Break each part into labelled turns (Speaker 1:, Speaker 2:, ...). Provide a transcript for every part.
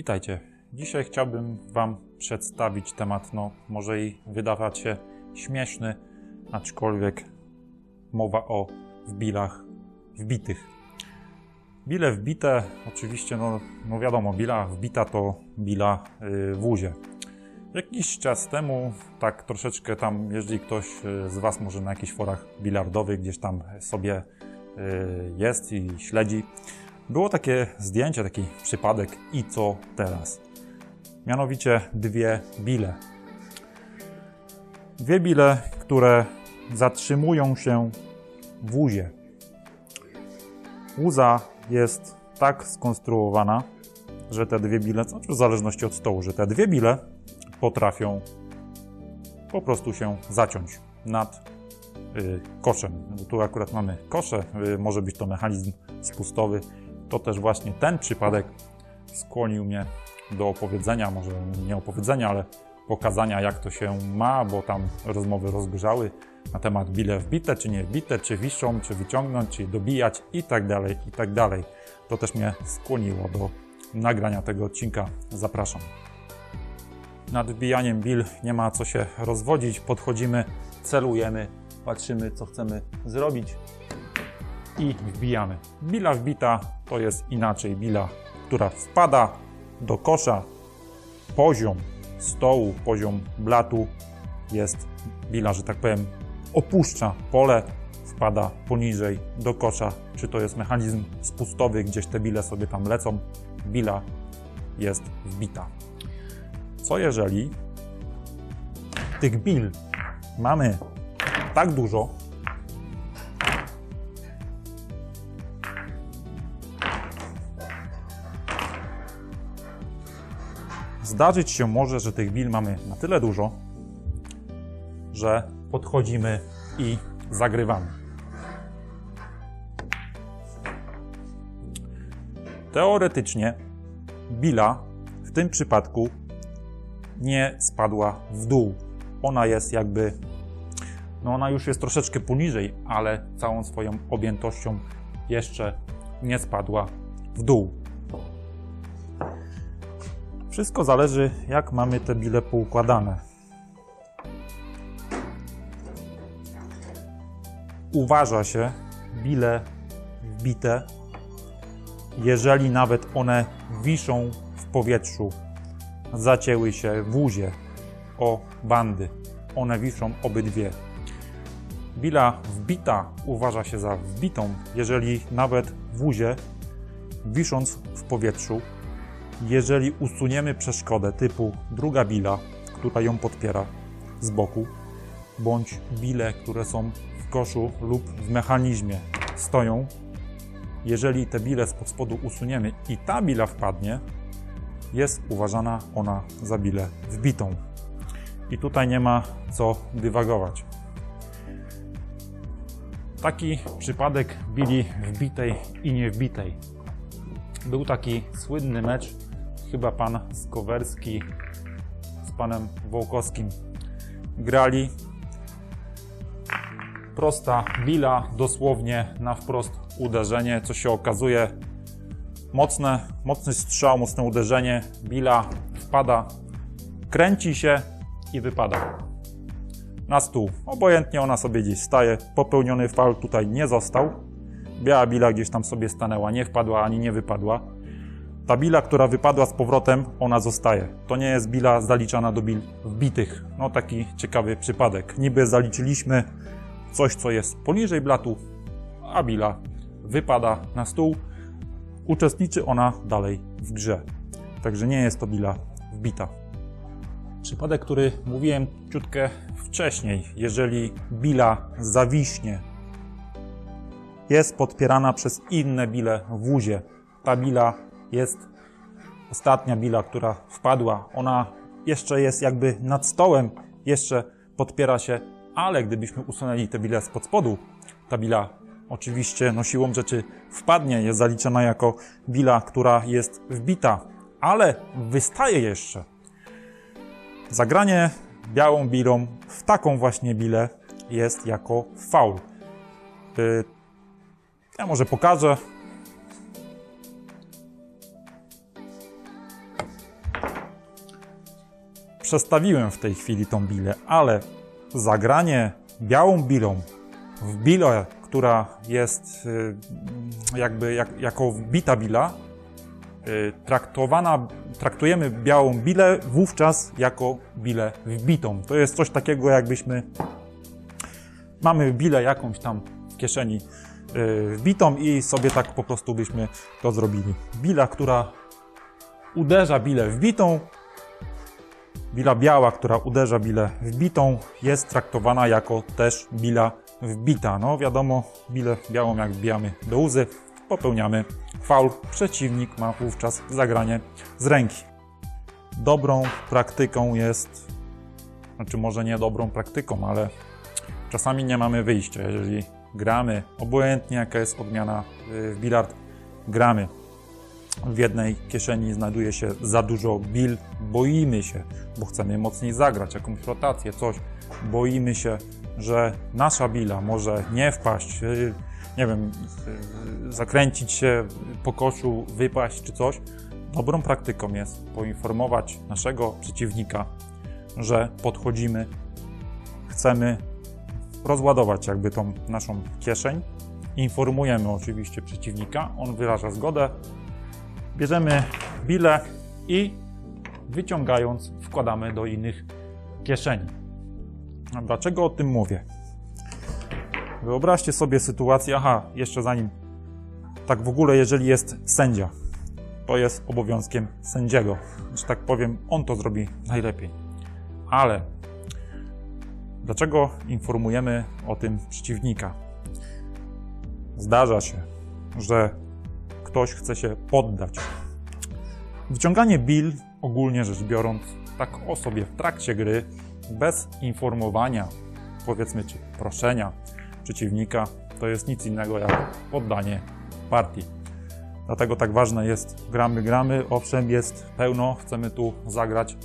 Speaker 1: Witajcie. Dzisiaj chciałbym Wam przedstawić temat, no może i wydawać się śmieszny, aczkolwiek mowa o wbilach wbitych. Bile wbite, oczywiście, no, no wiadomo, bila wbita to bila yy, w łuzie. Jakiś czas temu, tak troszeczkę tam, jeżeli ktoś y, z Was może na jakichś forach bilardowych gdzieś tam sobie y, jest i śledzi, było takie zdjęcie, taki przypadek i co teraz? Mianowicie dwie bile. Dwie bile, które zatrzymują się w łuzie. Łuza jest tak skonstruowana, że te dwie bile, znaczy w zależności od stołu, że te dwie bile potrafią po prostu się zaciąć nad y, koszem. Tu akurat mamy kosze, y, może być to mechanizm spustowy. To też właśnie ten przypadek skłonił mnie do opowiedzenia, może nie opowiedzenia, ale pokazania jak to się ma, bo tam rozmowy rozgrzały na temat bile wbite, czy nie wbite, czy wiszą, czy wyciągnąć, czy dobijać i tak dalej, i tak dalej. To też mnie skłoniło do nagrania tego odcinka. Zapraszam. Nad wbijaniem bil nie ma co się rozwodzić. Podchodzimy, celujemy, patrzymy co chcemy zrobić i wbijamy. Bila wbita to jest inaczej bila, która wpada do kosza. Poziom stołu, poziom blatu jest bila, że tak powiem, opuszcza pole, wpada poniżej do kosza. Czy to jest mechanizm spustowy, gdzieś te bile sobie tam lecą, bila jest wbita. Co jeżeli tych bil mamy tak dużo, Zdarzyć się może, że tych bil mamy na tyle dużo, że podchodzimy i zagrywamy. Teoretycznie bila w tym przypadku nie spadła w dół. Ona jest jakby, no ona już jest troszeczkę poniżej, ale całą swoją objętością jeszcze nie spadła w dół. Wszystko zależy, jak mamy te bile poukładane. Uważa się bile wbite, jeżeli nawet one wiszą w powietrzu, zacięły się w łuzie o bandy. One wiszą obydwie. Bila wbita uważa się za wbitą, jeżeli nawet w łuzie, wisząc w powietrzu, jeżeli usuniemy przeszkodę typu druga bila, która ją podpiera z boku, bądź bile, które są w koszu lub w mechanizmie stoją, jeżeli te bile spod spodu usuniemy i ta bila wpadnie, jest uważana ona za bilę wbitą. I tutaj nie ma co dywagować. Taki przypadek bili wbitej i niewbitej. Był taki słynny mecz chyba pan Skowerski z panem Wołkowskim grali. Prosta bila, dosłownie na wprost uderzenie, co się okazuje mocne, mocny strzał, mocne uderzenie, bila wpada, kręci się i wypada na stół. Obojętnie ona sobie gdzieś staje, popełniony fal tutaj nie został. Biała bila gdzieś tam sobie stanęła, nie wpadła ani nie wypadła. Ta bila, która wypadła z powrotem, ona zostaje. To nie jest bila zaliczana do bil wbitych. No taki ciekawy przypadek. Niby zaliczyliśmy coś, co jest poniżej blatu, a bila wypada na stół. Uczestniczy ona dalej w grze. Także nie jest to bila wbita. Przypadek, który mówiłem ciutkę wcześniej. Jeżeli bila zawiśnie, jest podpierana przez inne bile w łuzie. Ta bila jest ostatnia bila, która wpadła. Ona jeszcze jest jakby nad stołem, jeszcze podpiera się, ale gdybyśmy usunęli tę bilę spod spodu, ta bila oczywiście no siłą rzeczy wpadnie, jest zaliczona jako bila, która jest wbita, ale wystaje jeszcze. Zagranie białą bilą w taką właśnie bilę jest jako faul. Y, ja może pokażę. Przestawiłem w tej chwili tą bilę, ale zagranie białą bilą w bilę, która jest y, jakby jak, jako wbita bila, y, traktowana, traktujemy białą bilę wówczas jako bilę wbitą. To jest coś takiego, jakbyśmy mamy bilę jakąś tam w kieszeni y, wbitą i sobie tak po prostu byśmy to zrobili. Bila, która uderza bilę wbitą, bila biała, która uderza bilę wbitą, jest traktowana jako też bila wbita. No wiadomo, bilę białą jak wbijamy do łzy, popełniamy faul. Przeciwnik ma wówczas zagranie z ręki. Dobrą praktyką jest, znaczy może nie dobrą praktyką, ale czasami nie mamy wyjścia. Jeżeli gramy, obojętnie jaka jest odmiana y, w bilard, gramy w jednej kieszeni znajduje się za dużo bil, boimy się, bo chcemy mocniej zagrać, jakąś rotację, coś. Boimy się, że nasza bila może nie wpaść, yy, nie wiem, yy, zakręcić się po koszu, wypaść czy coś. Dobrą praktyką jest poinformować naszego przeciwnika, że podchodzimy, chcemy rozładować jakby tą naszą kieszeń. Informujemy oczywiście przeciwnika, on wyraża zgodę, bierzemy bilę i wyciągając wkładamy do innych kieszeni. Dlaczego o tym mówię? Wyobraźcie sobie sytuację, aha, jeszcze zanim, tak w ogóle, jeżeli jest sędzia, to jest obowiązkiem sędziego, że tak powiem, on to zrobi najlepiej. Ale dlaczego informujemy o tym przeciwnika? Zdarza się, że ktoś chce się poddać. Wyciąganie bil, ogólnie rzecz biorąc, tak o sobie w trakcie gry, bez informowania, powiedzmy, czy proszenia przeciwnika, to jest nic innego jak poddanie partii. Dlatego tak ważne jest, gramy, gramy, owszem, jest pełno, chcemy tu zagrać,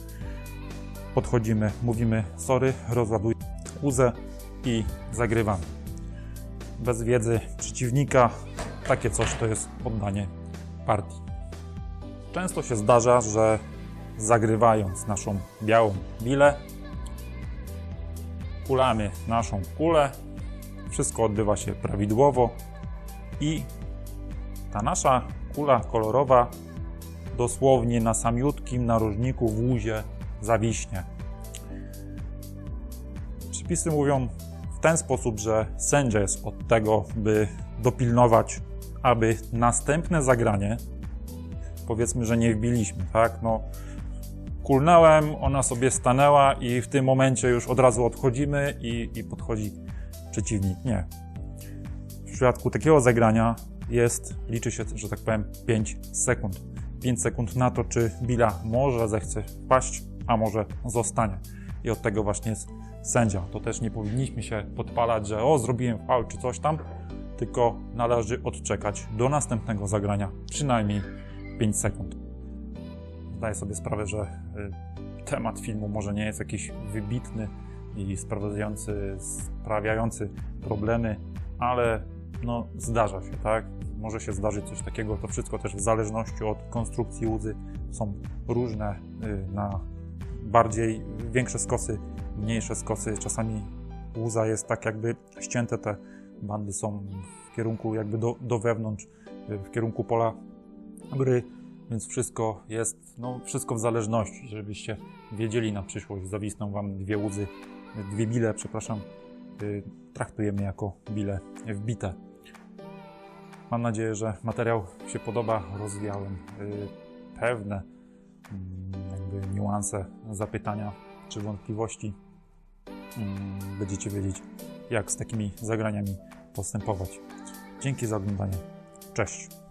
Speaker 1: podchodzimy, mówimy sorry, rozładuj łzę i zagrywamy. Bez wiedzy przeciwnika takie coś to jest poddanie partii. Często się zdarza, że zagrywając naszą białą bilę, kulamy naszą kulę, wszystko odbywa się prawidłowo i ta nasza kula kolorowa dosłownie na samiutkim narożniku w łuzie zawiśnie. Przepisy mówią w ten sposób, że sędzia jest od tego, by dopilnować, aby następne zagranie, powiedzmy, że nie wbiliśmy, tak? No, kulnąłem, ona sobie stanęła i w tym momencie już od razu odchodzimy i, i podchodzi przeciwnik. Nie. W przypadku takiego zagrania jest, liczy się, że tak powiem, 5 sekund. 5 sekund na to, czy Billa może zechce wpaść, a może zostanie. I od tego właśnie jest sędzia. To też nie powinniśmy się podpalać, że o, zrobiłem faul czy coś tam, tylko należy odczekać do następnego zagrania przynajmniej 5 sekund. Zdaję sobie sprawę, że y, temat filmu może nie jest jakiś wybitny i sprawiający, sprawiający problemy, ale no, zdarza się, tak? Może się zdarzyć coś takiego. To wszystko też w zależności od konstrukcji łzy są różne y, na bardziej większe skosy, mniejsze skosy. Czasami łuza jest tak jakby ścięte, te bandy są w kierunku jakby do, do wewnątrz, y, w kierunku pola gry, więc wszystko jest, no wszystko w zależności, żebyście wiedzieli na przyszłość, zawisną Wam dwie łzy, dwie bile, przepraszam, y, traktujemy jako bile wbite. Mam nadzieję, że materiał się podoba. Rozwijałem y, pewne mm, jakby niuanse, zapytania czy wątpliwości. Mm, będziecie wiedzieć, jak z takimi zagraniami postępować. Dzięki za oglądanie. Cześć.